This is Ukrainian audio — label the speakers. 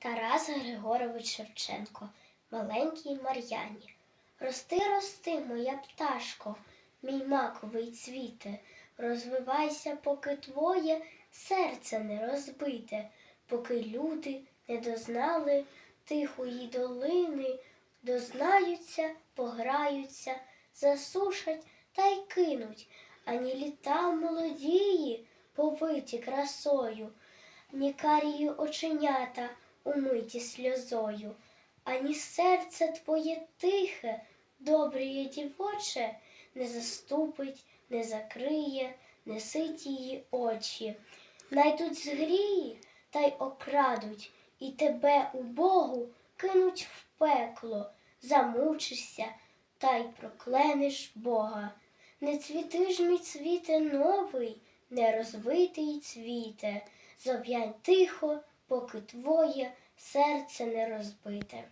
Speaker 1: Тарас Григорович Шевченко, маленькій Мар'яні. Рости, рости, моя пташко, мій маковий цвіте, розвивайся, поки твоє серце не розбите, поки люди не дознали тихої долини, дознаються, пограються, засушать та й кинуть, ані літа молодії, повиті красою, ні карії оченята, умиті сльозою, ані серце твоє тихе, добріє дівоче, не заступить, не закриє, не сить її очі. Найдуть згрії та й окрадуть, і тебе у Богу кинуть в пекло, замучишся та й прокленеш Бога. Не цвіти ж мій цвіте новий, не розвитий цвіте, зав'янь тихо, поки твоє серце не розбите.